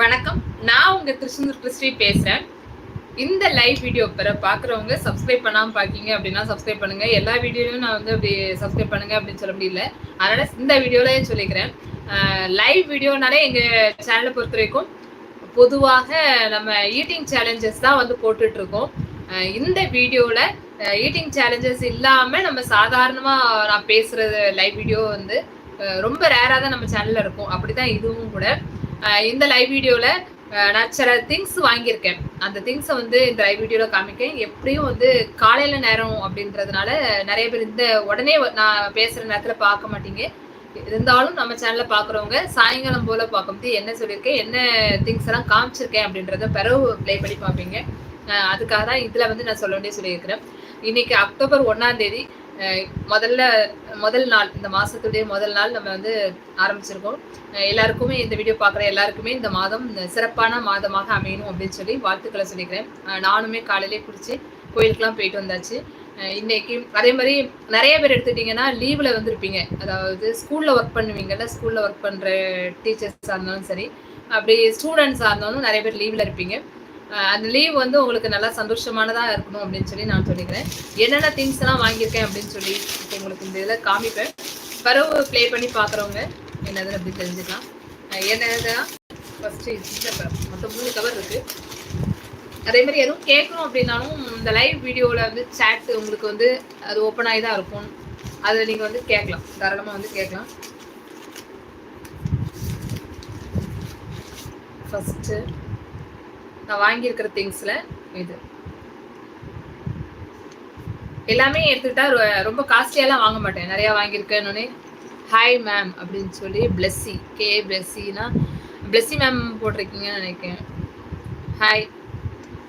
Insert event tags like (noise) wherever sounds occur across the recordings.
வணக்கம். நான் உங்க திருச்செந்தூர் கிறிஸ்டி பேசுறேன். இந்த லைவ் வீடியோ பெற பாக்குறவங்க சப்ஸ்கிரைப் பண்ணாம பாக்கீங்க அப்படின்னா சப்ஸ்கிரைப் பண்ணுங்க. எல்லா வீடியோலையும் நான் வந்து அப்படி சப்ஸ்கிரைப் பண்ணுங்க அப்படின்னு சொல்ல முடியல. அதனால இந்த வீடியோல சொல்லிக்கிறேன். லைவ் வீடியோனாலே எங்க சேனலை பொறுத்த வரைக்கும் பொதுவாக நம்ம ஈட்டிங் சேலஞ்சஸ் தான் வந்து போட்டுட்டு இருக்கோம் இந்த வீடியோல ஈட்டிங் சேலஞ்சஸ் இல்லாம நம்ம சாதாரணமா நான் பேசுறது லைவ் வீடியோ வந்து ரொம்ப ரேரா தான் நம்ம சேனல்ல இருக்கும். அப்படிதான் இதுவும் கூட. இந்த லைவ் வீடியோவில் நான் சில திங்ஸ் வாங்கியிருக்கேன். அந்த திங்ஸை வந்து இந்த லைவ் வீடியோவில் காமிக்கேன். எப்படியும் வந்து காலையில் நேரம் அப்படின்றதுனால நிறைய பேர் இந்த உடனே நான் பேசுகிற நேரத்தில் பார்க்க மாட்டீங்க. இருந்தாலும் நம்ம சேனலில் பார்க்குறவங்க சாயங்காலம் போல் பார்க்கும்போது என்ன சொல்லியிருக்கேன் என்ன திங்ஸ் எல்லாம் காமிச்சிருக்கேன் அப்படின்றத பிறகு ப்ளே பண்ணி பார்ப்பீங்க. அதுக்காக தான் இதில் வந்து நான் சொல்ல வேண்டிய சொல்லியிருக்கிறேன். இன்னைக்கு அக்டோபர் ஒன்றாம் தேதி முதல்ல முதல் நாள் இந்த மாதத்துடைய முதல் நாள் நம்ம வந்து ஆரம்பிச்சிருக்கோம். எல்லாருக்குமே இந்த வீடியோ பார்க்குற எல்லாருக்குமே இந்த மாதம் சிறப்பான மாதமாக அமையணும் அப்படின்னு சொல்லி வாழ்த்துக்களை சொல்லிக்கிறேன். நானுமே காலையிலே குடிச்சு கோயிலுக்கெல்லாம் போயிட்டு வந்தாச்சு. இன்னைக்கு அதே மாதிரி நிறைய பேர் எடுத்துக்கிட்டிங்கன்னா லீவில் வந்திருப்பீங்க. அதாவது ஸ்கூலில் ஒர்க் பண்ணுவீங்கல்ல ஸ்கூலில் ஒர்க் பண்ணுற டீச்சர்ஸாக இருந்தாலும் சரி அப்படி ஸ்டூடெண்ட்ஸாக இருந்தாலும் நிறைய பேர் லீவில் இருப்பீங்க. அந்த லீவ் வந்து உங்களுக்கு நல்லா சந்தோஷமானதா இருக்கணும் அப்படின்னு சொல்லி நான் சொல்லிக்கிறேன். என்னென்ன திங்ஸ் எல்லாம் வாங்கியிருக்கேன் அப்படின்னு சொல்லி இப்போ உங்களுக்கு இந்த இதில் காமிப்பேன். பரவு ப்ளே பண்ணி பார்க்குறவங்க என்னது அப்படி தெரிஞ்சுக்கலாம். அஹ் என்னதுன்னா ஃபர்ஸ்ட் மொத்தம் மூணு கவர் இருக்கு. அதே மாதிரி எதுவும் கேட்கணும் அப்படின்னாலும் இந்த லைவ் வீடியோவில் வந்து சேட் உங்களுக்கு வந்து அது ஓப்பன் ஆகி தான் இருக்கும். அதில் நீங்கள் வந்து கேட்கலாம். தாராளமாக வந்து கேட்கலாம். ஃபஸ்ட்டு நான் வாங்கியிருக்கிற திங்ஸில் இது. எல்லாமே எடுத்துக்கிட்டா ரொ- ரொம்ப காஸ்ட்லியெல்லாம் வாங்க மாட்டேன். நிறையா வாங்கியிருக்கேன்னு ஹாய் மேம் அப்படின்னு சொல்லி பிளஸ்ஸி கே பிளஸ்ஸினா பிளஸ்ஸி மேம் போட்டிருக்கீங்கன்னு நினைக்கிறேன். ஹாய்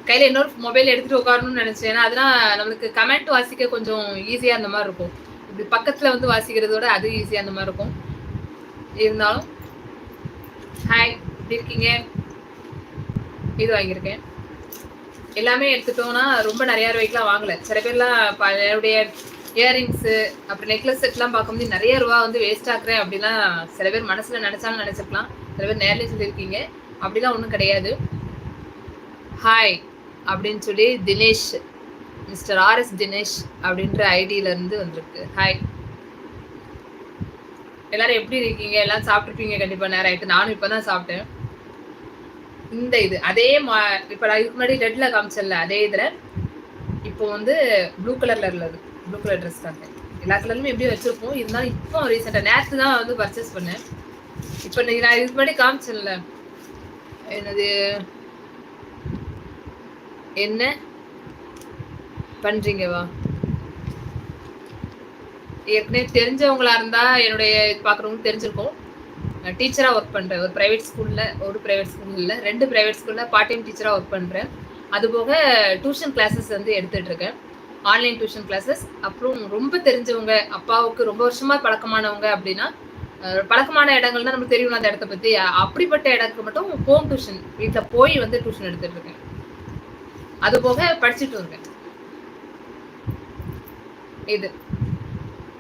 கையில் இன்னொரு மொபைல் எடுத்துட்டு உட்காரணும்னு நினச்சேன். ஏன்னா அதெல்லாம் நம்மளுக்கு கமெண்ட் வாசிக்க கொஞ்சம் ஈஸியாக அந்த மாதிரி இருக்கும். இப்படி பக்கத்தில் வந்து வாசிக்கிறதோட அது ஈஸியாக அந்த மாதிரி இருக்கும். இருந்தாலும் ஹாய் எப்படி இருக்கீங்க? இது வாங்கியிருக்கேன். எல்லாமே எடுத்துட்டோம்னா ரொம்ப நிறைய ரூபாய்க்குலாம் வாங்கல. சில பேர்லாம் ப- என்னுடைய இயரிங்ஸு அப்புறம் நெக்லஸ் செட்லாம் பார்க்கும்போது நிறைய ரூபா வந்து வேஸ்ட் ஆக்குறேன் அப்படிலாம் சில பேர் மனசில் நினச்சாலும் நினச்சிருக்கலாம். சில பேர் நேரில் சொல்லியிருக்கீங்க. அப்படிலாம் ஒன்றும் கிடையாது. ஹாய் அப்படின்னு சொல்லி தினேஷ் மிஸ்டர் ஆர்எஸ் தினேஷ் அப்படின்ற ஐடியில இருந்து வந்திருக்கு. ஹாய் எல்லாரும் எப்படி இருக்கீங்க? எல்லாம் சாப்பிட்ருப்பீங்க கண்டிப்பாக நேரம் ஆகிட்டு நானும் இப்பதான் சாப்பிட்டேன். இந்த இது அதே மா இப்போ நான் இதுக்கு முன்னாடி ரெட்ல காமிச்சல அதே இதுல இப்போ வந்து ப்ளூ கலர்ல உள்ளது. ப்ளூ கலர் ட்ரெஸ் தான் எல்லா கலருமே எப்படியும் வச்சிருப்போம். இருந்தாலும் இப்போ ரீசெண்டாக நேற்று தான் வந்து பர்ச்சேஸ் பண்ணேன். இப்போ நான் இதுக்கு முன்னாடி காமிச்சேன்ல என்னது என்ன பண்றீங்கவா ஏற்கனவே தெரிஞ்சவங்களா இருந்தா என்னுடைய இது தெரிஞ்சிருக்கும். டீச்சராக ஒர்க் பண்ணுறேன் ஒரு ப்ரைவேட் ஸ்கூலில் ஒரு ப்ரைவேட் ஸ்கூலில் ரெண்டு ப்ரைவேட் ஸ்கூலில் பார்ட் டைம் டீச்சராக ஒர்க் பண்ணுறேன் அதுபோக டியூஷன் கிளாஸஸ் வந்து எடுத்துகிட்டு இருக்கேன். ஆன்லைன் டியூஷன் கிளாஸஸ் அப்புறம் ரொம்ப தெரிஞ்சவங்க அப்பாவுக்கு ரொம்ப வருஷமா பழக்கமானவங்க அப்படின்னா பழக்கமான இடங்கள்னா நமக்கு தெரியும் அந்த இடத்த பற்றி அப்படிப்பட்ட இடத்துக்கு மட்டும் ஹோம் டியூஷன் வீட்டில் போய் வந்து டியூஷன் எடுத்துட்டு இருக்கேன். அது போக படிச்சுட்டு இருக்கேன். இது.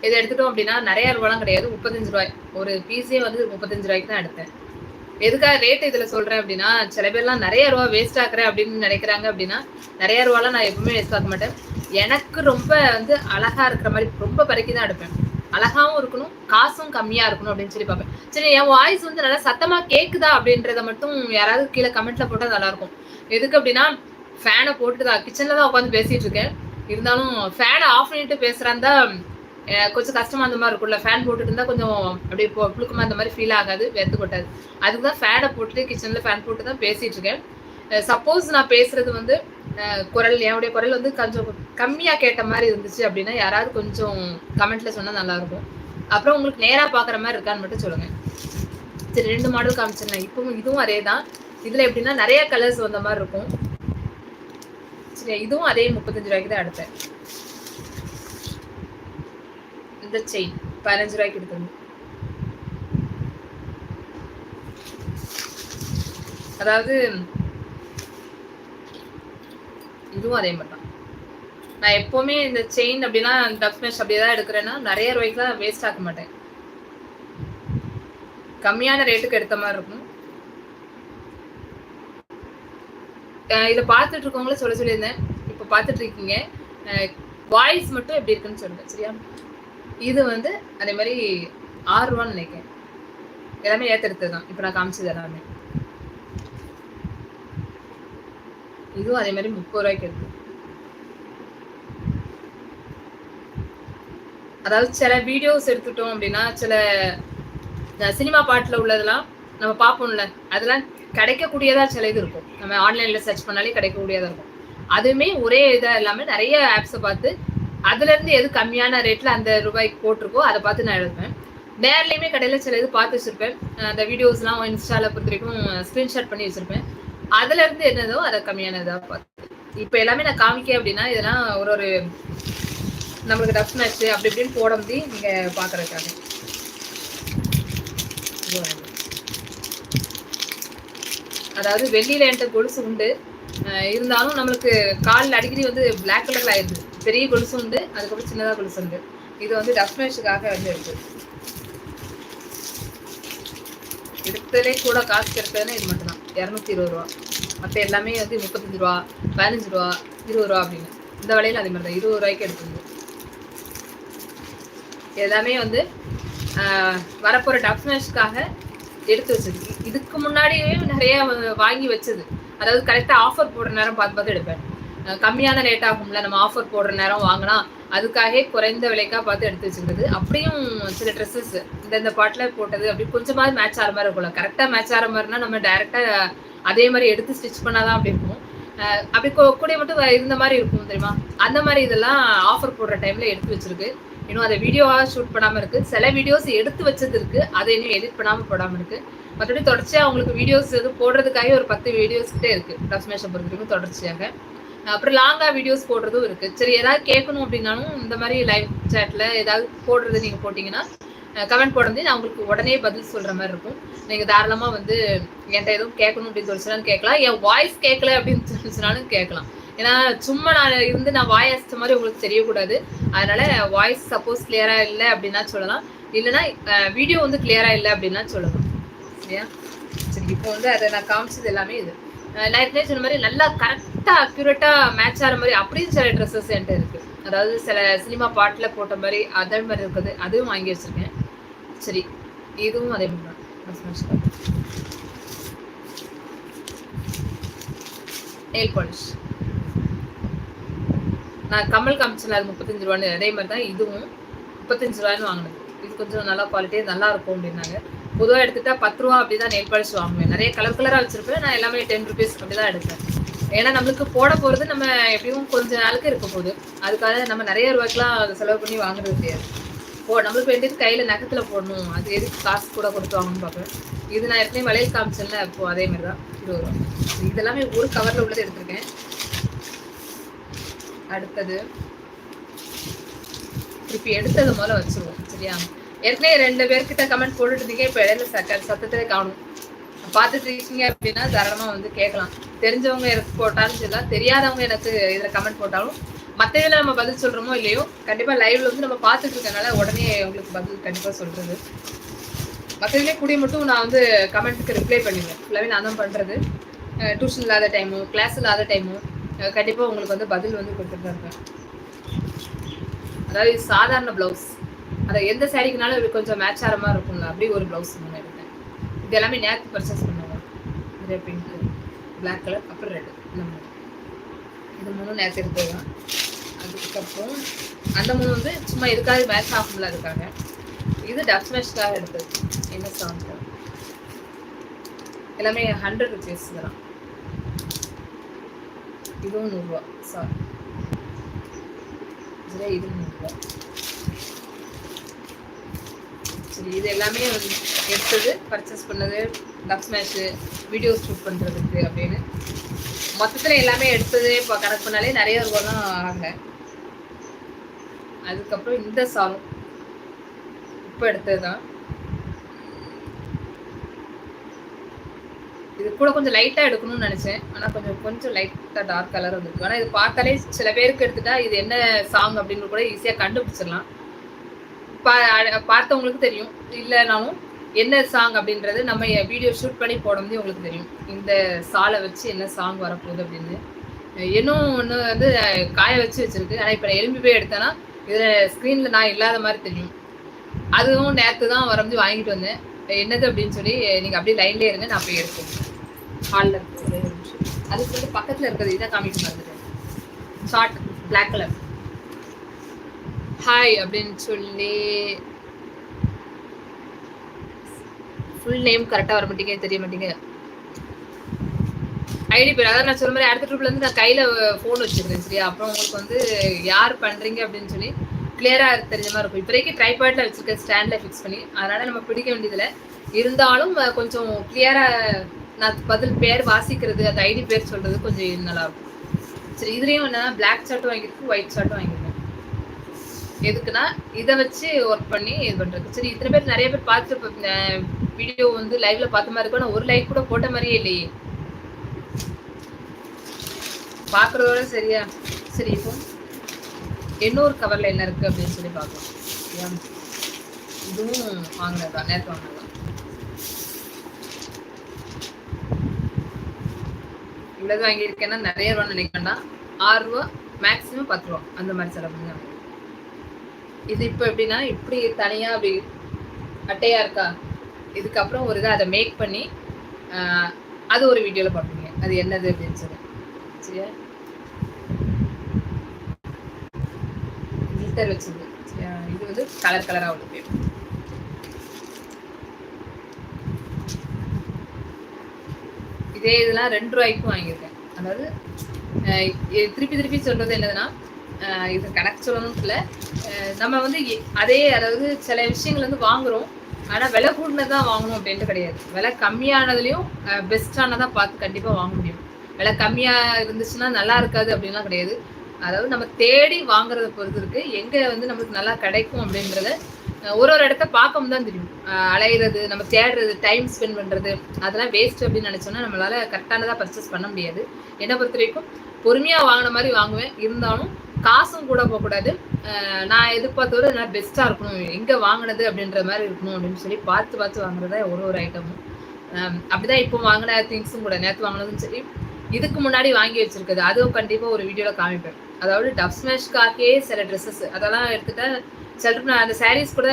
இதை எடுத்துட்டோம் அப்படின்னா நிறைய ரூபாலாம் கிடையாது. முப்பத்தஞ்சு ரூபாய். ஒரு பீஸே வந்து முப்பத்தஞ்சு ரூபாய்க்கு தான் எடுத்தேன். எதுக்காக ரேட் இதுல சொல்றேன் அப்படின்னா சில பேர்லாம் நிறைய ரூபா வேஸ்ட் ஆக்குறேன் அப்படின்னு நினைக்கிறாங்க அப்படின்னா நிறைய ரூபாலாம் நான் எப்பவுமே வேஸ்ட் ஆக்க மாட்டேன். எனக்கு ரொம்ப வந்து அழகா இருக்கிற மாதிரி ரொம்ப பறக்கி தான் எடுப்பேன். அழகாவும் இருக்கணும் காசும் கம்மியா இருக்கணும் அப்படின்னு சொல்லி பார்ப்பேன். சரி என் வாய்ஸ் வந்து நல்லா சத்தமா கேக்குதா அப்படின்றத மட்டும் யாராவது கீழே கமெண்ட்ல போட்டா நல்லா இருக்கும். எதுக்கு அப்படின்னா ஃபேனை போட்டுதான் கிச்சன்ல தான் உட்காந்து பேசிட்டு இருக்கேன். இருந்தாலும் ஃபேனை ஆஃப் பண்ணிட்டு பேசுறாந்தா கொஞ்சம் கஷ்டமா அந்த மாதிரி இருக்கும்ல. ஃபேன் போட்டுட்டு இருந்தா கொஞ்சம் அப்படியே புழுக்கமா அந்த மாதிரி ஃபீல் ஆகாது வெத்து கொட்டாது. அதுக்கு தான் ஃபேனை போட்டு கிச்சன்ல ஃபேன் போட்டு தான் பேசிட்டு இருக்கேன். சப்போஸ் நான் பேசுறது வந்து குரல் என்னுடைய குரல் வந்து கொஞ்சம் கம்மியா கேட்ட மாதிரி இருந்துச்சு அப்படின்னா யாராவது கொஞ்சம் கமெண்ட்ல சொன்னா நல்லா இருக்கும். அப்புறம் உங்களுக்கு நேரா பாக்குற மாதிரி இருக்கான்னு மட்டும் சொல்லுங்க. சரி ரெண்டு மாடல் காமிச்சிருந்தேன் இப்பவும் இதுவும் அதே தான். இதுல எப்படின்னா நிறைய கலர்ஸ் வந்த மாதிரி இருக்கும். சரி இதுவும் அதே முப்பத்தஞ்சு ரூபாய்க்கு தான் எடுத்தேன். இந்த செயின் பதினஞ்சு ரூபாய்க்கு எடுத்தது அதாவது இதுவும் அதே மாதிரி தான் நான் எப்போவுமே இந்த செயின் அப்படின்னா டஃப் மேஷ் அப்படியே தான் எடுக்கிறேன்னா நிறைய ரூபாய்க்கு தான் வேஸ்ட் ஆக்க மாட்டேன் கம்மியான ரேட்டுக்கு எடுத்த மாதிரி இருக்கும் இதை பார்த்துட்டு இருக்கவங்கள சொல்ல சொல்லியிருந்தேன் இப்போ பார்த்துட்டு இருக்கீங்க வாய்ஸ் மட்டும் எப்படி இருக்குன்னு சொல்லுங்க சரியா இது வந்து அதே மாதிரி ஆர் ஒன் நினைக்கிறேன். எல்லாமே ஏத்தெடுத்தது தான். இப்போ நான் காமிச்சது எல்லாமே. இதுவும் அதே மாதிரி முப்பது ரூபாய்க்கு இருக்கு. அதாவது சில வீடியோஸ் எடுத்துட்டோம் அப்படின்னா சில சினிமா பாட்டில் உள்ளதெல்லாம் நம்ம பார்ப்போம்ல. அதெல்லாம் கிடைக்கக்கூடியதா சில இது இருக்கும். நம்ம ஆன்லைன்ல சர்ச் பண்ணாலே கிடைக்கக்கூடியதா இருக்கும். அதுவுமே ஒரே இதாக இல்லாமல் நிறைய ஆப்ஸை பார்த்து அதுல இருந்து எது கம்மியான ரேட்ல அந்த ரூபாய்க்கு போட்டிருக்கோ அதை பார்த்து நான் எழுதுவேன். நேர்லயுமே கடையில சில இது பார்த்து வச்சிருப்பேன். அந்த வீடியோஸ்லாம் இன்ஸ்டால பொறுத்த வரைக்கும் ஸ்கிரீன்ஷாட் பண்ணி வச்சிருப்பேன். அதுல இருந்து என்னதோ அதை கம்மியானதா பார்த்து. இப்போ எல்லாமே நான் காமிக்க அப்படின்னா இதெல்லாம் ஒரு ஒரு நம்மளுக்கு டஃப் மேட்ச் அப்படி இப்படின்னு போட முடியும் நீங்க பாக்குறதுக்காக அதாவது வெள்ளியில என்கிட்ட கொலுசு உண்டு. இருந்தாலும் நம்மளுக்கு காலில் அடிக்கடி வந்து பிளாக் கலரில் ஆயிருது. பெரிய கொலுசு உண்டு அதுக்கப்புறம் சின்னதாக கொலுசு உண்டு. இது வந்து டஸ்ட்மேஷுக்காக வந்து இருக்குது எடுத்ததே கூட காசு கிடைச்சதுன்னா இது மட்டும்தான். இரநூத்தி இருபது ரூபா. மற்ற எல்லாமே வந்து முப்பத்தஞ்சு ரூபா பதினஞ்சு ரூபா இருபது ரூபா அப்படின்னு. இந்த விலையில் அதே மாதிரி தான் இருபது ரூபாய்க்கு எடுத்துருந்து எல்லாமே வந்து வரப்போகிற டஃப் எடுத்து வச்சது. இதுக்கு முன்னாடியே நிறைய வாங்கி வச்சது. அதாவது கரெக்டாக ஆஃபர் போடுற நேரம் பார்த்து பார்த்து எடுப்பேன். கம்மியான ரேட் ஆகும்ல நம்ம ஆஃபர் போடுற நேரம் வாங்கினா அதுக்காக குறைந்த விலைக்காக பார்த்து எடுத்து வச்சுக்கிறது அப்படியும் சில ட்ரெஸ்ஸஸ் இந்த இந்த பாட்டில் போட்டது அப்படி கொஞ்சமாவது மேட்ச் ஆகிற மாதிரி இருக்கும்ல. கரெக்டாக மேட்ச் ஆகிற மாதிரினா நம்ம டேரெக்டாக அதே மாதிரி எடுத்து ஸ்டிச் பண்ணாதான் அப்படி இருக்கும். அப்படி கூட மட்டும் இருந்த மாதிரி இருக்கும் தெரியுமா? அந்த மாதிரி இதெல்லாம் ஆஃபர் போடுற டைமில் எடுத்து வச்சிருக்கு. இன்னும் அதை வீடியோவாக ஷூட் பண்ணாமல் இருக்குது சில வீடியோஸ் எடுத்து வச்சது இருக்குது அதை இன்னும் எடிட் பண்ணாமல் போடாமல் இருக்குது மற்றபடி தொடர்ச்சியாக அவங்களுக்கு வீடியோஸ் எதுவும் போடுறதுக்காக ஒரு பத்து வீடியோஸ் கிட்டே இருக்குது டஸ்மேஷன் பொறுத்த தொடர்ச்சியாக. அப்புறம் லாங்காக வீடியோஸ் போடுறதும் இருக்குது சரி ஏதாவது கேட்கணும் அப்படின்னாலும் இந்த மாதிரி லைவ் சேட்டில் ஏதாவது போடுறது நீங்கள் போட்டிங்கன்னா கமெண்ட் போடுறது நான் உங்களுக்கு உடனே பதில் சொல்கிற மாதிரி இருக்கும். நீங்கள் தாராளமாக வந்து என்கிட்ட எதுவும் கேட்கணும் அப்படின்னு சொல்லிச்சுனாலும் கேட்கலாம். என் வாய்ஸ் கேட்கல அப்படின்னு சொல்லிச்சுனாலும் கேட்கலாம். ஏன்னா சும்மா நான் இருந்து நான் வாய் அசித்த மாதிரி உங்களுக்கு தெரியக்கூடாது. அதனால வாய்ஸ் சப்போஸ் கிளியராக இல்லை அப்படின்னா சொல்லலாம். இல்லைன்னா வீடியோ வந்து கிளியராக இல்லை அப்படின்னா சொல்லலாம். சரியா? சரி இப்போ வந்து அதை நான் காமிச்சது எல்லாமே இது. நான் ஏற்கனவே சொன்ன மாதிரி நல்லா கரெக்ட் கரெக்டாக அக்யூரேட்டாக மேட்ச் ஆகிற மாதிரி அப்படியும் சில ட்ரெஸ்ஸஸ் என்கிட்ட இருக்குது அதாவது சில சினிமா பாட்டில் போட்ட மாதிரி அதே மாதிரி இருக்குது. அதுவும் வாங்கி வச்சுருக்கேன். சரி இதுவும் அதே மாதிரி தான். நெயில் பாலிஷ் நான் கமல் காமிச்சல அது முப்பத்தஞ்சு ரூபான்னு. அதே மாதிரி தான் இதுவும் முப்பத்தஞ்சு ரூபான்னு வாங்கினது. இது கொஞ்சம் நல்லா குவாலிட்டியாக நல்லா இருக்கும் அப்படின்னாங்க. பொதுவாக எடுத்துட்டா பத்து ரூபா அப்படி தான் நெயில் பாலிஷ் வாங்குவேன். நிறைய கலர் கலராக வச்சிருப்பேன். நான் எல்லாமே டென் ருபீஸ் அப்படி தான் எடுப்பேன். ஏன்னா நம்மளுக்கு போட போகிறது நம்ம எப்படியும் கொஞ்ச நாளுக்கு இருக்க போகுது அதுக்காக நம்ம நிறைய ரூபாய்க்குலாம் செலவு பண்ணி வாங்குறது கிடையாது. போ நம்மளுக்கு வேண்டியது கையில் நகத்தில் போடணும். அது எதுக்கு காசு கூட கொடுத்து வாங்கணும்னு பார்ப்பேன். இது நான் ஏற்கனவே வளையல் காமிச்சேன்ல இப்போ அதே மாதிரி தான். இருபது ரூபா இதெல்லாமே ஒரு கவரில் உள்ளது எடுத்திருக்கேன். அடுத்தது திருப்பி எடுத்தது முதல்ல வச்சுருவோம். சரியா? ஏற்கனவே ரெண்டு பேர்கிட்ட கமெண்ட் போட்டுட்டு இருந்தீங்க இப்போ இடையில சக்க சத்தத்திலே காணும். பார்த்துட்டு இருக்கீங்க அப்படின்னா தாராளமாக வந்து கேட்கலாம். தெரிஞ்சவங்க எனக்கு போட்டாலும் சொல்லலாம் தெரியாதவங்க எனக்கு இதில் கமெண்ட் போட்டாலும் மற்ற இதில் நம்ம பதில் சொல்கிறோமோ இல்லையோ கண்டிப்பாக லைவ்ல வந்து நம்ம பார்த்துட்டு இருக்கனால உடனே உங்களுக்கு பதில் கண்டிப்பாக சொல்கிறது மற்ற கூடிய மட்டும் நான் வந்து கமெண்ட்டுக்கு ரிப்ளை பண்ணிடுவேன். ஃபுல்லாகவே நான் தான் பண்ணுறது டியூஷன் இல்லாத டைமும் கிளாஸ் இல்லாத டைமும் கண்டிப்பாக உங்களுக்கு வந்து பதில் வந்து கொடுத்துட்டு தான் இருப்பேன். அதாவது சாதாரண ப்ளவுஸ் அதை எந்த சேரீக்குனாலும் கொஞ்சம் மேட்ச் ஆகிற மாதிரி இருக்கும்ல அப்படி ஒரு ப்ளவுஸ் இது எல்லாமே நேற்று பர்ச்சேஸ் பண்ணுவோம் இதே பிங்க்கு பிளாக் கலர் அப்புறம் ரெட் இந்த மூணு. இது மூணும் நேற்று எடுத்தது தான் அதுக்கப்புறம் அந்த மூணு வந்து சும்மா இருக்காது மேட்ச் ஆகும்ல அதுக்காக. இது டச் மேட்ச்க்காக எடுத்தது. என்ன சாங் எல்லாமே ஹண்ட்ரட் ருபீஸ் தான். இதுவும் நூறுரூவா சாரி இதில் இது நூறுரூவா இது எல்லாமே எடுத்தது பர்ச்சேஸ் பண்ணது டப் ஸ்மேஷு வீடியோ ஷூட் பண்ணுறதுக்கு அப்படின்னு. மொத்தத்தில் எல்லாமே எடுத்தது இப்போ கணக்கு பண்ணாலே நிறைய ரூபா தான் ஆகல. அதுக்கப்புறம் இந்த சாங் இப்போ எடுத்தது தான் இது கூட கொஞ்சம் லைட்டாக எடுக்கணும்னு நினச்சேன். ஆனால் கொஞ்சம் கொஞ்சம் லைட்டாக டார்க் கலர் வந்துருக்கு. ஆனால் இது பார்த்தாலே சில பேருக்கு எடுத்துட்டா இது என்ன சாங் அப்படின்னு கூட ஈஸியாக கண்டுபிடிச்சிடலாம். பார்த்தவங்களுக்கு தெரியும். இல்லைனாலும் என்ன சாங் அப்படின்றது நம்ம வீடியோ ஷூட் பண்ணி போடும்போது உங்களுக்கு தெரியும். இந்த சாலை வச்சு என்ன சாங் வரப்போகுது அப்படின்னு. இன்னும் ஒன்று வந்து காய வச்சு வச்சிருக்கு. ஆனால் இப்போ நான் எலும்பி போய் எடுத்தேன்னா இதில் ஸ்க்ரீனில் நான் இல்லாத மாதிரி தெரியும். அதுவும் நேற்று தான் வரம்பு வாங்கிட்டு வந்தேன். என்னது அப்படின்னு சொல்லி நீங்கள் அப்படியே லைன்லேயே இருங்க. நான் போய் எடுப்போம் ஹாலில் இருக்கு அதுக்கு வந்து பக்கத்தில் இருக்கிறது இதான் காமிக்க வந்துட்டேன் ஷார்ட் பிளாக் கலர் ஹாய் அப்படின்னு சொல்லி ஃபுல் நேம் கரெக்டாக வர மாட்டேங்க தெரிய மாட்டேங்க. ஐடி பேர் அதான் நான் சொல்ல மாதிரி அடுத்த ட்ரிப்லேருந்து நான் கையில் ஃபோன் வச்சுருக்கேன் சரியா? அப்புறம் உங்களுக்கு வந்து யார் பண்ணுறீங்க அப்படின்னு சொல்லி கிளியராக தெரிஞ்ச மாதிரி இருக்கும். இப்போதைக்கு ட்ரைபாட்டில் வச்சுருக்கேன் ஸ்டாண்டில் ஃபிக்ஸ் பண்ணி. அதனால் நம்ம பிடிக்க வேண்டியதில்லை. இருந்தாலும் கொஞ்சம் கிளியராக நான் பதில் பேர் வாசிக்கிறது அந்த ஐடி பேர் சொல்கிறது கொஞ்சம் நல்லாயிருக்கும் சரி இதுலேயும் என்ன? பிளாக் ஷர்ட்டும் வாங்கியிருக்கு ஒயிட் ஷர்ட்டும் வாங்கியிருக்கு. எதுக்குன்னா இதை வச்சு ஒர்க் பண்ணி இது பண்ணுறது சரி இத்தனை பேர் நிறைய பேர் பார்த்துட்டு வீடியோ வந்து லைவ்ல பார்த்த மாதிரி இருக்கும். ஒரு லைக் கூட போட்ட மாதிரியே இல்லையே. பார்க்குறதோட சரியா. சரி இப்போ இன்னொரு கவரில் என்ன இருக்குது அப்படின்னு சொல்லி பார்க்கலாம். இதுவும் வாங்கினதான் நேற்று வாங்கினதான் இவ்வளவு வாங்கியிருக்கேன்னா நிறைய ரூபான்னு நினைக்க வேண்டாம் ஆறு ரூபா மேக்ஸிமம் பத்து ரூபா. அந்த மாதிரி செலவு பண்ணி இது இப்போ எப்படின்னா இப்படி தனியாக அப்படி அட்டையாக இருக்கா? இதுக்கப்புறம் ஒரு இதை அதை மேக் பண்ணி அது ஒரு வீடியோவில் பார்ப்பீங்க அது என்னது அப்படின்னு சொல்லி. சரியா? கிளிட்டர் வச்சது. இது வந்து கலர் கலராக ஒன்று பேப்பர் இதே இதெல்லாம் ரெண்டு ரூபாய்க்கும் வாங்கியிருக்கேன். அதாவது திருப்பி திருப்பி சொல்றது என்னதுன்னா இது கணக்கு சொல்லணும் இல்லை நம்ம வந்து அதே அதாவது சில விஷயங்கள் வந்து வாங்குறோம். ஆனால் விலை கூடினதான் வாங்கணும் அப்படின்ட்டு கிடையாது. விலை கம்மியானதுலேயும் பெஸ்ட்டானதான் பார்த்து கண்டிப்பாக வாங்க முடியும். விலை கம்மியாக இருந்துச்சுன்னா நல்லா இருக்காது அப்படின்லாம் கிடையாது. அதாவது நம்ம தேடி வாங்குறத பொறுத்து இருக்கு. எங்கே வந்து நமக்கு நல்லா கிடைக்கும் அப்படின்றத ஒரு ஒரு இடத்த பார்க்கும் தான் தெரியும். அலையிறது நம்ம தேடுறது டைம் ஸ்பெண்ட் பண்ணுறது அதெல்லாம் வேஸ்ட் அப்படின்னு நினச்சோன்னா நம்மளால கரெக்டானதாக பர்ச்சேஸ் பண்ண முடியாது. என்னை பொறுத்த வரைக்கும் பொறுமையாக வாங்கின மாதிரி வாங்குவேன். இருந்தாலும் காசும் கூட போகக்கூடாது நான் எதிர்பார்த்தோட நல்லா பெஸ்ட்டாக இருக்கணும். எங்கே வாங்கினது அப்படின்ற மாதிரி இருக்கணும் அப்படின்னு சொல்லி பார்த்து பார்த்து வாங்குறதா ஒரு ஒரு ஐட்டமும் அப்படிதான் இப்போ வாங்கின திங்ஸும் கூட நேற்று வாங்கினதும் சரி இதுக்கு முன்னாடி வாங்கி வச்சிருக்குது. அதுவும் கண்டிப்பாக ஒரு வீடியோவில் காமிப்பேன். அதாவது டப் ஸ்மேஷ்காக்கே சில ட்ரெஸ்ஸஸ் அதெல்லாம் எடுத்துட்டா சில நான் அந்த சாரீஸ் கூட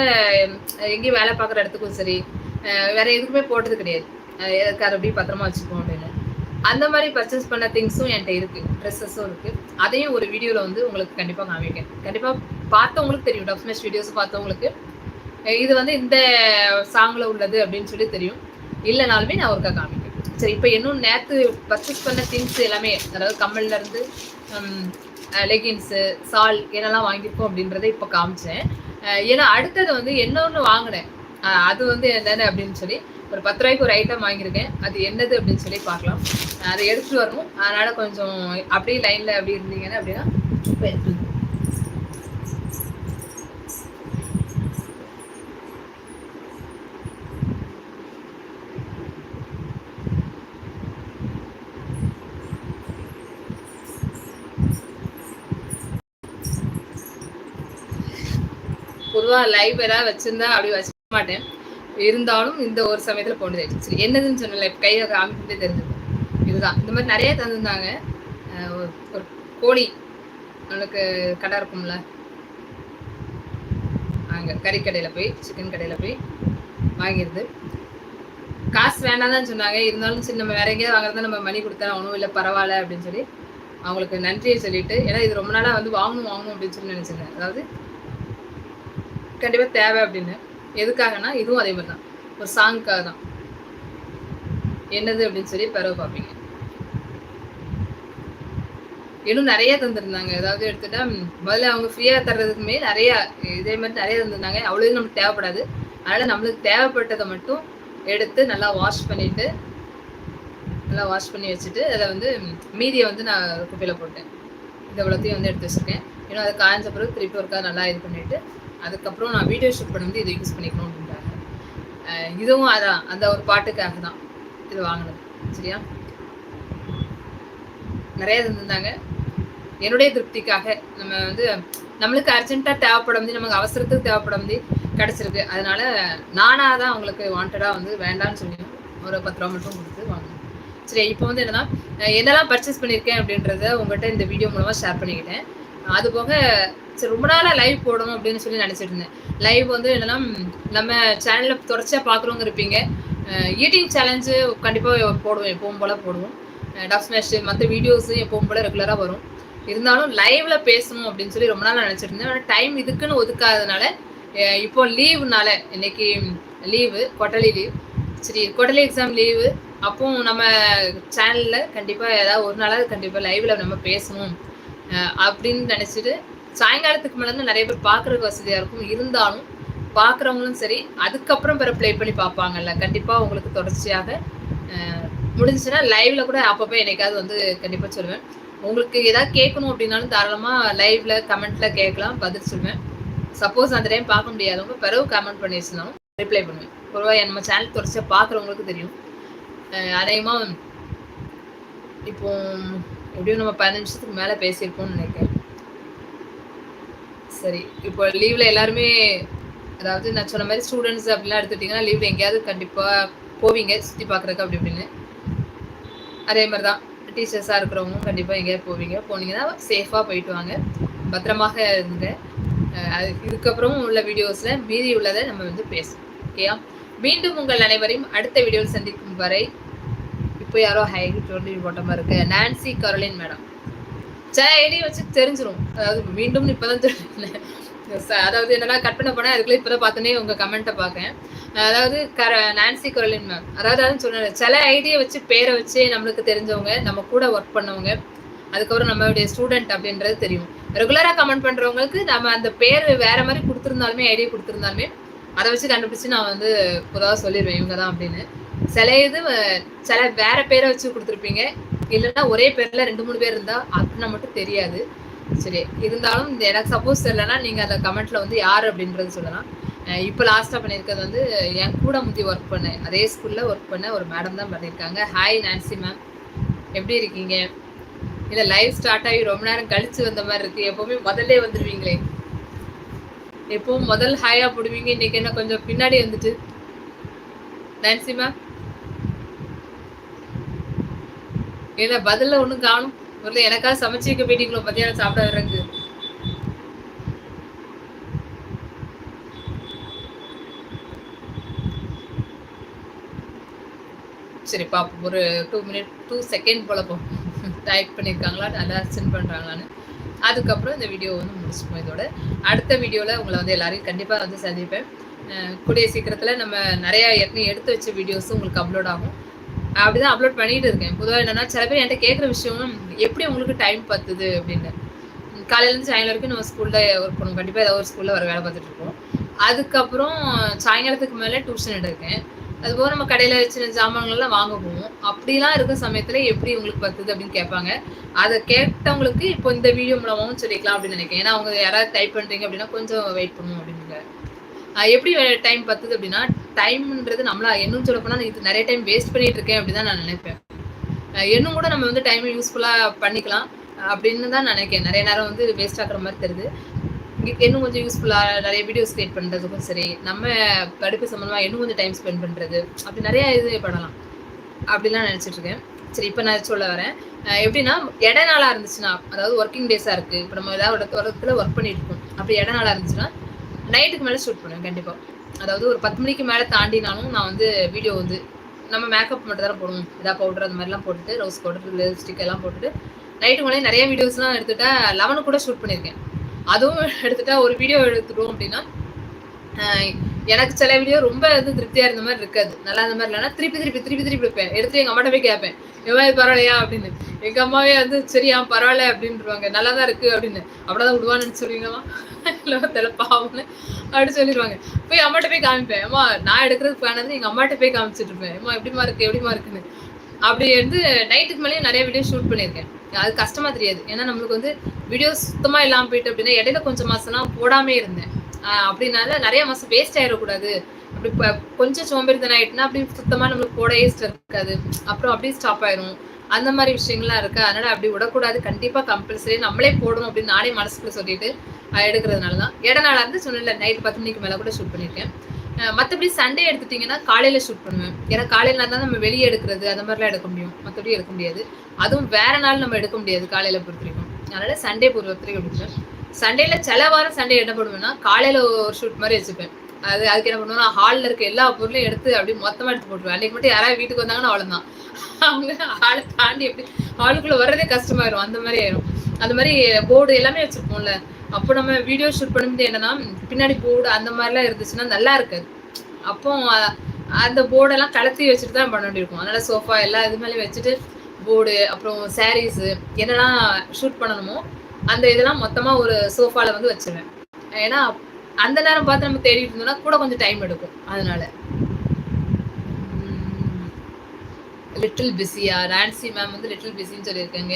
எங்கேயும் வேலை பார்க்குற இடத்துக்கும் சரி வேற எதுக்குமே போட்டது கிடையாது. எதுக்காக அப்படியே பத்திரமா வச்சுக்கோண்டு அப்படின்னு அந்த மாதிரி பர்ச்சேஸ் பண்ண திங்ஸும் என்கிட்ட இருக்கு. ட்ரெஸ்ஸஸும் இருக்கு. அதையும் ஒரு வீடியோவில் வந்து உங்களுக்கு கண்டிப்பாக காமிக்கேன் கண்டிப்பாக பார்த்தவங்களுக்கு தெரியும். டப்ஸ்மேஷ் வீடியோஸ் பார்த்தவங்களுக்கு. இது வந்து இந்த சாங்கில் உள்ளது அப்படின்னு சொல்லி தெரியும். இல்லைனாலுமே நான் ஒருக்கா காமிக்கேன் சரி இப்போ இன்னும் நேற்று பர்ச்சேஸ் பண்ண திங்ஸ் எல்லாமே அதாவது கம்மல்லேருந்து லெகின்ஸு சால் என்னெல்லாம் வாங்கியிருக்கோம் அப்படின்றத இப்போ காமிச்சேன். ஏன்னா அடுத்தது வந்து இன்னொன்று வாங்கினேன்? அது வந்து என்னென்ன அப்படின்னு சொல்லி ஒரு பத்து ரூபாய்க்கு ஒரு ஐட்டம் வாங்கியிருக்கேன். அது என்னது அப்படின்னு சொல்லி பார்க்கலாம். அதை எடுத்துகிட்டு வரணும். அதனால் கொஞ்சம் அப்படியே லைனில் அப்படி இருந்தீங்கன்னா அப்படின்னா பொதுவாக லைவ் ஏதாவது வச்சிருந்தா அப்படி வச்சுக்க மாட்டேன். இருந்தாலும் இந்த ஒரு சமயத்தில் போனது சரி என்னதுன்னு சொன்னல கையை காமிக்கிட்டே தெரிஞ்சது இதுதான். இந்த மாதிரி நிறைய தந்துருந்தாங்க. ஒரு கோழி. நம்மளுக்கு கடை இருக்கும்ல. அங்கே கறிக்கடையில் போய் சிக்கன் கடையில் போய் வாங்கிடுது. காசு வேண்டாம் தான் சொன்னாங்க. இருந்தாலும் சரி நம்ம வேற எங்கேயாவது வாங்குறதா நம்ம மணி கொடுத்தா ஒன்றும் இல்லை பரவாயில்ல அப்படின்னு சொல்லி அவங்களுக்கு நன்றியை சொல்லிட்டு ஏன்னா இது ரொம்ப நாளாக வந்து வாங்கணும் வாங்கணும் அப்படின்னு சொல்லி நினச்சிருந்தேன் அதாவது கண்டிப்பாக தேவை அப்படின்னு. எதுக்காகனா இதுவும் அதே மாதிரி தான் ஒரு சாங்க்காக தான். என்னது அப்படின்னு சொல்லி பிறகு பார்ப்பீங்க. இன்னும் நிறைய தந்திருந்தாங்க. ஏதாவது எடுத்துட்டா முதல்ல அவங்க ஃப்ரீயாக தர்றதுக்குமே நிறைய இதே மாதிரி நிறைய தந்திருந்தாங்க. அவ்வளோ நமக்கு தேவைப்படாது. அதனால நம்மளுக்கு தேவைப்பட்டதை மட்டும் எடுத்து நல்லா வாஷ் பண்ணிட்டு நல்லா வாஷ் பண்ணி வச்சுட்டு அதை வந்து மீதியை வந்து நான் குப்பையில் போட்டேன். இந்த இவ்வளோத்தையும் வந்து எடுத்து வச்சுருக்கேன். இன்னும் அதை காய்ஞ்ச பிறகு திருப்பி ஒருக்கா நல்லா இது பண்ணிட்டு அதுக்கப்புறம் நான் வீடியோ ஷூட் பண்ணும்போது இதை யூஸ் பண்ணிக்கணும் அப்படின்றாங்க இதுவும் அதான் அந்த ஒரு பாட்டுக்காக தான் இது வாங்கினது. சரியா? நிறைய இருந்திருந்தாங்க என்னுடைய திருப்திக்காக நம்ம வந்து நம்மளுக்கு அர்ஜென்ட்டாக தேவைப்படும் நமக்கு அவசரத்துக்கு தேவைப்படும் கிடச்சிருக்கு. அதனால நானாக தான் அவங்களுக்கு வாண்டடாக வந்து வேண்டாம்னு சொல்லி ஒரு பத்து ரூபா மட்டும் கொடுத்து வாங்கினேன். சரி இப்போ வந்து என்னன்னா என்னெல்லாம் பர்ச்சேஸ் பண்ணியிருக்கேன் அப்படின்றத உங்கள்கிட்ட இந்த வீடியோ மூலமாக ஷேர் பண்ணிக்கிட்டேன். அது போக சரி ரொம்ப நாளாக லைவ் போடணும் அப்படின்னு சொல்லி நினச்சிட்டு இருந்தேன். லைவ் வந்து என்னன்னா நம்ம சேனலில் தொடர்ச்சியாக பார்க்குறவங்க இருப்பீங்க. ஈட்டிங் சேலஞ்சு கண்டிப்பாக போடுவோம் எப்பவும் போல் போடுவோம். டப் ஸ்மேஷ் மற்ற வீடியோஸும் எப்பவும் போல் ரெகுலராக வரும். இருந்தாலும் லைவ்ல பேசணும் அப்படின்னு சொல்லி ரொம்ப நாள் நினச்சிட்டு இருந்தேன். டைம் இதுக்குன்னு ஒதுக்காததுனால இப்போ லீவுனால இன்னைக்கு லீவு கொட்டலி லீவ் சரி கொட்டலி எக்ஸாம் லீவு அப்போ நம்ம சேனலில் கண்டிப்பாக ஏதாவது ஒரு நாளாவது கண்டிப்பாக லைவ்ல நம்ம பேசணும். அப்படின்னு நினச்சிட்டு சாயங்காலத்துக்கு மேலே நிறைய பேர் பார்க்குறதுக்கு வசதியாக இருக்கும். இருந்தாலும் பார்க்குறவங்களும் சரி அதுக்கப்புறம் பிற ப்ளே பண்ணி பார்ப்பாங்கல்ல. கண்டிப்பாக உங்களுக்கு தொடர்ச்சியாக முடிஞ்சுன்னா லைவ்ல கூட அப்பப்போ என்னைக்காவது வந்து கண்டிப்பாக சொல்லுவேன். உங்களுக்கு ஏதாவது கேட்கணும் அப்படின்னாலும் தாராளமாக லைவ்ல கமெண்ட்ல கேட்கலாம் பதில் சொல்லுவேன். சப்போஸ் அந்த டைம் பார்க்க முடியாதவங்க பிறகு கமெண்ட் பண்ணி வச்சிருந்தாலும் ரிப்ளை பண்ணுவேன். பொதுவாக நம்ம சேனல் தொடர்ச்சியாக பார்க்குறவங்களுக்கு தெரியும். அதேமா இப்போ எப்படியும் நம்ம பதினஞ்சு நிமிஷத்துக்கு மேலே பேசியிருப்போம்னு நினைக்கிறேன். சரி இப்போ லீவில் எல்லாருமே அதாவது நான் சொன்ன மாதிரி ஸ்டூடெண்ட்ஸ் அப்படிலாம் எடுத்துட்டிங்கன்னா லீவில் எங்கேயாவது கண்டிப்பாக போவீங்க சுற்றி பார்க்குறக்கு அப்படி இப்படின்னு. அதே மாதிரி தான் டீச்சர்ஸாக இருக்கிறவங்க கண்டிப்பாக எங்கேயாவது போவீங்க. போனீங்கன்னா சேஃபாக போயிட்டு வாங்க. பத்திரமாக இருங்க. அது இதுக்கப்புறமும் உள்ள வீடியோஸில் மீதி உள்ளதை நம்ம வந்து பேசுவோம். ஓகேயா மீண்டும் உங்கள் அனைவரையும் அடுத்த வீடியோவில் சந்திக்கும் வரை இப்போ யாரோ ஹை சொல்லி போட்ட மாதிரி இருக்கு. நான்சி கரோலின் மேடம் சே ஐடி வச்சு தெரிஞ்சிடும் அதாவது மீண்டும் இப்போதான் சொல்லியிருந்தேன் அதாவது என்னன்னா கட் பண்ண அதுக்குள்ளே இப்போ இப்போதான் பார்த்தோன்னே உங்கள் கமெண்ட்டை பார்க்கேன் அதாவது கர நான்சி குரலின் மேம் அதாவது அதான் சொன்னேன் சில ஐடியை வச்சு பேரை வச்சு நம்மளுக்கு தெரிஞ்சவங்க நம்ம கூட ஒர்க் பண்ணவங்க அதுக்கப்புறம் நம்மளுடைய ஸ்டூடெண்ட் அப்படின்றது தெரியும். ரெகுலராக கமெண்ட் பண்ணுறவங்களுக்கு நம்ம அந்த பேர் வேற மாதிரி கொடுத்துருந்தாலுமே ஐடியா கொடுத்துருந்தாலுமே அதை வச்சு கண்டுபிடிச்சி நான் வந்து பொதுவாக சொல்லிடுவேன் இவங்க தான் அப்படின்னு. சில இது சில வேற பேரை வச்சு கொடுத்துருப்பீங்க. இல்லைன்னா ஒரே பேர்ல ரெண்டு மூணு பேர் இருந்தா அப்படின்னா மட்டும் தெரியாது. சரி இருந்தாலும் எனக்கு சப்போஸ் தெரியலன்னா நீங்க அந்த கமெண்ட்ல வந்து யார் அப்படின்றது சொல்லலாம். இப்போ லாஸ்ட்டாக பண்ணியிருக்கிறது வந்து என் கூட முந்தி ஒர்க் பண்ணேன் அதே ஸ்கூலில் ஒர்க் பண்ண ஒரு மேடம் தான் பண்ணியிருக்காங்க. ஹாய் நான்சி மேம் எப்படி இருக்கீங்க? இல்லை லைவ் ஸ்டார்ட் ஆகி ரொம்ப நேரம் கழிச்சு வந்த மாதிரி இருக்கு. எப்பவுமே முதல்ல வந்துடுவீங்களே. எப்பவும் முதல் ஹாயா போடுவீங்க. இன்னைக்கு என்ன கொஞ்சம் பின்னாடி வந்துட்டு. நான்சி மேம் ஏன்னா பதில ஒன்றும் காணும். ஒரு எனக்காக சமைச்சு வைக்க போயிட்டீங்களோ மத்தியானம் சாப்பிட வரக்கு சரி பார்ப்போம் ஒரு டூ மினிட் டூ செகண்ட் போல போ. டைப் பண்ணியிருக்காங்களா நல்லா சென்ட் பண்ணுறாங்களான்னு அதுக்கப்புறம் இந்த வீடியோ வந்து முடிச்சுப்போம் இதோட. அடுத்த வீடியோவில் உங்களை வந்து எல்லாரையும் கண்டிப்பாக வந்து சந்திப்பேன். கூடிய சீக்கிரத்தில் நம்ம நிறையா ஏற்கனவே எடுத்து வச்ச வீடியோஸும் உங்களுக்கு அப்லோட் ஆகும். அப்படிதான் அப்லோட் பண்ணிட்டு இருக்கேன். பொதுவாக என்னன்னா சில பேர் என்கிட்ட கேட்குற விஷயம் எப்படி உங்களுக்கு டைம் பத்துது அப்படின்னு. காலையிலேருந்து சாயங்காலம் வரைக்கும் நம்ம ஸ்கூலில் ஒர்க் பண்ணுவோம். கண்டிப்பாக ஏதாவது ஒரு ஸ்கூலில் வர வேலை பார்த்துட்டு இருக்கோம் அதுக்கப்புறம் சாயங்காலத்துக்கு மேலே டியூஷன் எடுக்கேன் அதுபோக நம்ம கடையில் சின்ன ஜாமான்கள்லாம் வாங்க போவோம். அப்படிலாம் இருக்க சமயத்தில் எப்படி உங்களுக்கு பத்துது அப்படின்னு கேட்பாங்க. அதை கேட்டவங்களுக்கு இப்போ இந்த வீடியோ மூலமாகவும் சொல்லிக்கலாம் அப்படின்னு நினைக்கிறேன். ஏன்னா அவங்க யாராவது டைப் பண்ணுறீங்க அப்படின்னா கொஞ்சம் வெயிட் பண்ணுவோம் அப்படின்னு எப்படி டைம் பத்துது அப்படின்னா டைம்ன்றது நம்மளா என்னும் சொல்ல போனால் இது நிறைய டைம் வேஸ்ட் பண்ணிட்டு இருக்கேன் அப்படின்னு தான் நான் நினைப்பேன். இன்னும் கூட நம்ம வந்து டைம் யூஸ்ஃபுல்லாக பண்ணிக்கலாம் அப்படின்னு தான் நினைக்கிறேன் நிறைய நேரம் வந்து வேஸ்ட் ஆகிற மாதிரி தெரியுது. இன்னும் கொஞ்சம் யூஸ்ஃபுல்லாக நிறைய வீடியோஸ் கிரியேட் பண்ணுறதுக்கும் சரி நம்ம படிப்பு சம்மந்தமாக இன்னும் கொஞ்சம் டைம் ஸ்பெண்ட் பண்ணுறது அப்படி நிறைய இது பண்ணலாம். அப்படிலாம் நினச்சிட்டு இருக்கேன். சரி இப்போ நான் சொல்ல வரேன். எப்படின்னா இட நாளாக இருந்துச்சுன்னா அதாவது ஒர்க்கிங் டேஸாக இருக்குது இப்போ நம்ம ஏதாவது ஒரு இடத்துல ஒர்க் பண்ணிட்டு இருக்கோம். அப்படி இட நாளாக இருந்துச்சுன்னா நைட்டுக்கு மேலே ஷூட் பண்ணுவேன் கண்டிப்பாக அதாவது ஒரு பத்து மணிக்கு மேலே தாண்டினாலும் நான் வந்து வீடியோ வந்து நம்ம மேக்கப் மட்டும் தானே போடுவோம் ஏதாவது பவுடர் அந்த மாதிரிலாம் போட்டுட்டு ரோஸ் பவுடர் லிப்ஸ்டிக் எல்லாம் போட்டுட்டு நைட்டு மேலே நிறைய வீடியோஸ்லாம் எடுத்துட்டா லெவனு கூட ஷூட் பண்ணியிருக்கேன். அதுவும் எடுத்துட்டா ஒரு வீடியோ எடுத்துட்டோம் அப்படின்னா எனக்கு சில வீடியோ ரொம்ப இது திருப்தியா இருந்த மாதிரி இருக்காது. நல்லா இருந்த மாதிரி இல்லைன்னா திருப்பி திருப்பி திருப்பி திருப்பி வைப்பேன் எடுத்து எங்க அம்மாட்ட போய் கேட்பேன். எவ்வளவு பரவாயில்லையா? அப்படின்னு. எங்க அம்மாவே வந்து சரியா பரவாயில்ல அப்படின்றவாங்க. நல்லா தான் இருக்கு அப்படின்னு. அப்படிதான் விடுவான்னு சொல்லுவீங்களா (laughs) இல்லை தெல பாவம்னு அப்படி சொல்லிடுவாங்க. போய் அம்மாட்ட போய் காமிப்பேன். அம்மா நான் எடுக்கிறதுக்கு போனது எங்க அம்மாட்ட போய் காமிச்சிட்டு இருப்பேன். அம்மா எப்படிமா இருக்கு? எப்படிமா இருக்குன்னு? அப்படி வந்து நைட்டுக்கு மேலேயும் நிறைய வீடியோ ஷூட் பண்ணியிருக்கேன். அது கஷ்டமா தெரியாது. ஏன்னா நம்மளுக்கு வந்து வீடியோ சுத்தமா இல்லாமல் போயிட்டு அப்படின்னா இடையில கொஞ்சம் மாசம்லாம் போடாமே இருந்தேன். அப்படின்னால நிறைய மாசம் வேஸ்ட் ஆயிடக்கூடாது. அப்படி கொஞ்சம் சோம்பேறித்தனம் ஆயிட்டுனா அப்படி சுத்தமா நம்மளுக்கு போட வேஸ்ட் இருக்காது. அப்புறம் அப்படியே ஸ்டாப் ஆயிரும். அந்த மாதிரி விஷயங்கள்லாம் இருக்கு. அதனால அப்படி விடக்கூடாது. கண்டிப்பா கம்பல்சரி நம்மளே போடணும் அப்படின்னு நானே மனசுக்குள்ள சொல்லிட்டு எடுக்கிறதுனாலதான். எடுக்கிறதுனால தான் இருந்து வந்து சொன்னல நைட் பத்து மணிக்கு மேல கூட ஷூட் பண்ணியிருக்கேன் மத்தபடி சண்டே எடுத்துட்டீங்கன்னா காலையில ஷூட் பண்ணுவேன். ஏன்னா காலையில தான் நம்ம வெளியே எடுக்கிறது அந்த மாதிரிலாம் எடுக்க முடியும். மற்றபடி எடுக்க முடியாது. அதுவும் வேற நாள் நம்ம எடுக்க முடியாது காலையில பொறுத்த வரைக்கும். அதனால சண்டே பொறுத்த வரைக்கும் எடுப்பேன் சண்டேல சில வாரம் சண்டே என்ன பண்ணுவேன்னா காலையில ஒரு ஷூட் மாதிரி வச்சுப்பேன். அது அதுக்கு என்ன பண்ணுவேன்னா ஹாலில் இருக்க எல்லா பொருளையும் எடுத்து அப்படியே மொத்தமா எடுத்து போட்டுருவேன். அன்னைக்கு மட்டும் யாராவது வீட்டுக்கு வந்தாங்கன்னா அவ்வளோதான் அவங்க ஹாலை தாண்டி எப்படி ஹாலுக்குள்ள வர்றதே கஷ்டமாயிரும். அந்த மாதிரி ஆயிரும். அந்த மாதிரி போர்டு எல்லாமே வச்சிருப்போம்ல. அப்போ நம்ம வீடியோ ஷூட் பண்ணும்போது என்னன்னா பின்னாடி போர்டு அந்த மாதிரிலாம் இருந்துச்சுன்னா நல்லா இருக்காது. அப்போ அந்த போர்டெல்லாம் கலத்தி வச்சுட்டு தான் பண்ண வேண்டியிருக்கும். அதனால சோஃபா எல்லா இது மேலேயும் வச்சுட்டு போர்டு அப்புறம் சாரீஸு என்னெல்லாம் ஷூட் பண்ணணுமோ அந்த இதெல்லாம் மொத்தமா ஒரு சோஃபால வந்து வச்சிருவேன். ஏன்னா அந்த நேரம் பார்த்து நம்ம தேடிட்டு இருந்தோம்னா கூட கொஞ்சம் டைம் எடுக்கும். அதனால. லிட்டில் பிஸியா நான்சி மேம் வந்து லிட்டில் பிஸின்னு சொல்லியிருக்காங்க.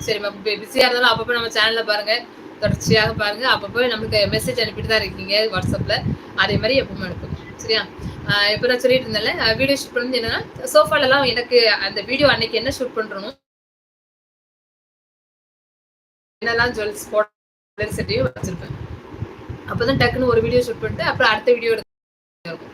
சரி மேம் பிஸியாக இருந்தாலும் அப்பப்போ நம்ம சேனலில் பாருங்க. தொடர்ச்சியாக பாருங்க. அப்பப்போ நமக்கு மெசேஜ் அனுப்பிட்டு தான் இருக்கீங்க வாட்ஸ்அப்பில் அதே மாதிரி எப்பவுமே அனுப்புங்க சரியா? ஆஹ் இப்போ நான் சொல்லிட்டு இருந்தேன்ல. வீடியோ ஷூட் பண்ணது என்னன்னா சோஃபாலெல்லாம் எனக்கு அந்த வீடியோ அன்னைக்கு என்ன ஷூட் பண்றோமோ என்னெல்லாம் ஜுவல்ஸ் போட செட்டையும் வச்சிருப்பேன். அப்பதான் டக்குன்னு ஒரு வீடியோ ஷூட் பண்ணிட்டு அப்புறம் அடுத்த வீடியோ இருக்கும்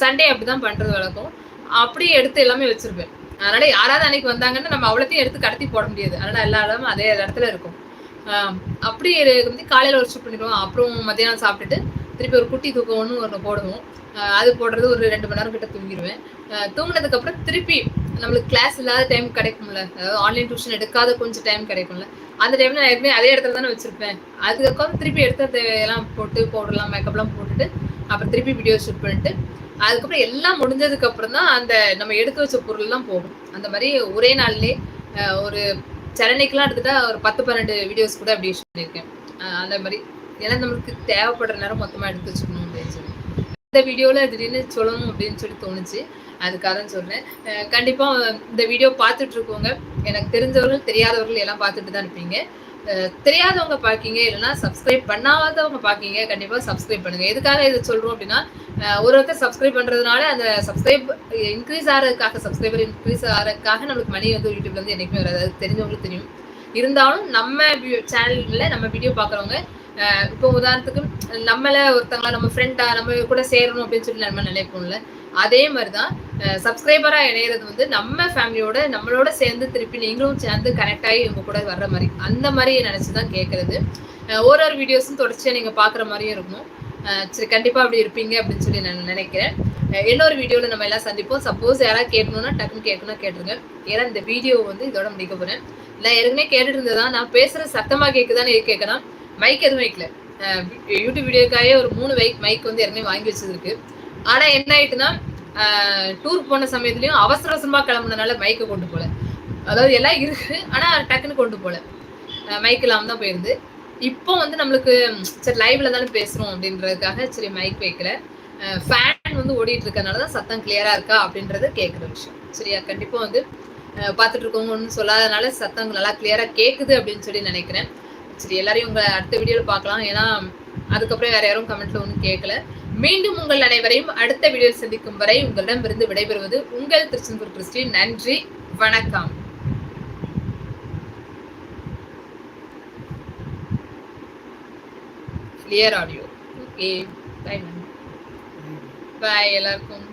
சண்டே அப்படிதான் பண்றது வழக்கம். அப்படியே எடுத்து எல்லாமே வச்சிருப்பேன். அதனால யாராவது அன்னைக்கு வந்தாங்கன்னா நம்ம அவ்வளோத்தையும் எடுத்து கடத்தி போட முடியாது. அதனால எல்லா இடமும் அதே இடத்துல இருக்கும். ஆஹ் அப்படி வந்து காலையில ஒரு ஷூட் பண்ணிடுவோம். அப்புறம் மத்தியானம் சாப்பிட்டுட்டு திருப்பி ஒரு குட்டி தூக்கம் ஒன்று ஒன்று போடுவோம். அது போடுறது ஒரு ரெண்டு மணி நேரம் கிட்ட தூங்கிடுவேன் தூங்கினதுக்கப்புறம் அப்புறம் திருப்பி நம்மளுக்கு கிளாஸ் இல்லாத டைம் கிடைக்கும்ல. அதாவது ஆன்லைன் டியூஷன் எடுக்காத கொஞ்சம் டைம் கிடைக்கும்ல. அந்த டைம்ல நான் எப்பவுமே அதே இடத்துல தானே வச்சிருப்பேன். அதுக்கப்புறம் திருப்பி எடுத்த தேவையெல்லாம் எல்லாம் போட்டு பவுடர்லாம் மேக்கப்லாம் போட்டுட்டு அப்புறம் திருப்பி வீடியோ ஷூட் பண்ணிட்டு அதுக்கப்புறம் எல்லாம் முடிஞ்சதுக்கு அப்புறம் தான் அந்த நம்ம எடுத்து வச்ச பொருள்லாம் போகும். அந்த மாதிரி ஒரே நாள்லயே ஒரு சரணைக்கெலாம் எடுத்துட்டா ஒரு பத்து பன்னெண்டு வீடியோஸ் கூட அப்படி ஷூட் பண்ணியிருக்கேன். அந்த மாதிரி. ஏன்னா நம்மளுக்கு தேவைப்படுற நேரம் மொத்தமாக எடுத்து வச்சுக்கணும் அப்படின்னு சொல்லி. இந்த வீடியோவில் திடீர்னு சொல்லணும் அப்படின்னு சொல்லி தோணுச்சு. அதுக்காக தான் சொல்கிறேன் கண்டிப்பாக கண்டிப்பா இந்த வீடியோ பார்த்துட்டு இருக்கவங்க எனக்கு தெரிஞ்சவர்கள் தெரியாதவர்கள் எல்லாம் பார்த்துட்டு தான் இருப்பீங்க. தெரியாதவங்க பார்க்கீங்க இல்லைன்னா சப்ஸ்கிரைப் பண்ணாதவங்க பார்க்கீங்க கண்டிப்பாக சப்ஸ்கிரைப் பண்ணுங்க. எதுக்காக இதை சொல்றோம் அப்படின்னா ஒரு ஒருத்தர் சப்ஸ்கிரைப் பண்றதுனால அந்த சப்ஸ்கிரைப் இன்க்ரீஸ் ஆகிறதுக்காக சப்ஸ்கிரைபர் இன்க்ரீஸ் ஆகிறதுக்காக நம்மளுக்கு மணி வந்து யூடியூப்ல வந்து என்றைக்குமே வராது. அது தெரிஞ்சவங்களுக்கு தெரியும். இருந்தாலும் நம்ம சேனல்ல நம்ம வீடியோ பார்க்குறவங்க இப்போ உதாரணத்துக்கு நம்மள ஒருத்தங்களா நம்ம ஃப்ரெண்டா நம்ம கூட சேரணும் அப்படின்னு சொல்லி நம்ம நினைப்போம்ல அதே மாதிரிதான் சப்ஸ்கிரைபரா இணையிறது வந்து நம்ம ஃபேமிலியோட நம்மளோட சேர்ந்து திருப்பி நீங்களும் சேர்ந்து கனெக்ட் ஆகி இவங்க கூட வர்ற மாதிரி அந்த மாதிரி நினைச்சுதான் கேட்கறது ஒரு ஒரு வீடியோஸும் தொடர்ச்சியா நீங்க பாக்குற மாதிரியும் இருக்கும். சரி கண்டிப்பா அப்படி இருப்பீங்க அப்படின்னு சொல்லி நான் நினைக்கிறேன். இன்னொரு வீடியோல நம்ம எல்லாம் சந்திப்போம். சப்போஸ் யாராவது கேட்கணும்னா டக்குன்னு கேட்கணும் கேட்டுருங்க. ஏன்னா இந்த வீடியோ வந்து இதோட முடிக்க போறேன். நான் ஏற்கனவே கேட்டுட்டு இருந்ததா? நான் பேசுற சத்தமா கேக்குதான்னு கேட்கலாம்? மைக் எதுவும் வைக்கல. யூடியூப் வீடியோக்காகவே ஒரு மூணு மைக் மைக் வந்து ஏற்கனவே வாங்கி வச்சிருக்கு ஆனால் என்ன ஆயிட்டுன்னா டூர் போன சமயத்துலேயும் அவசர அவசரமாக கிளம்புனதுனால மைக்கை கொண்டு போகல அதாவது எல்லாம் இருக்கு ஆனால் டக்குன்னு கொண்டு போகல மைக் இல்லாமல் தான் போயிருந்து இப்போ வந்து நம்மளுக்கு சரி லைவ்ல தானே பேசுகிறோம் அப்படின்றதுக்காக சரி மைக் வைக்கல. ஃபேன் வந்து ஓடிட்டு இருக்கறனால தான் சத்தம் கிளியரா இருக்கா அப்படின்றது கேட்குற விஷயம். சரியா? கண்டிப்பாக வந்து பார்த்துட்ருக்கோங்கன்னு பார்த்துட்டு இருக்கவங்க ஒன்றும் சொல்லாதனால சத்தம் நல்லா கிளியரா கேட்குது அப்படின்னு சொல்லி நினைக்கிறேன். சரி எல்லாரையும் உங்களை அடுத்த வீடியோவில் பார்க்கலாம். ஏன்னா அதுக்கப்புறம் வேற யாரும் கமெண்ட்ல ஒன்றும் கேட்கல மீண்டும் உங்கள் அனைவரையும் அடுத்த வீடியோ சந்திக்கும் வரை உங்களிடமிருந்து விடைபெறுவது உங்கள் திருச்செந்தூர் கிறிஸ்டி. நன்றி வணக்கம். Clear audio okay bye ma'am bye எல்லாருக்கும்.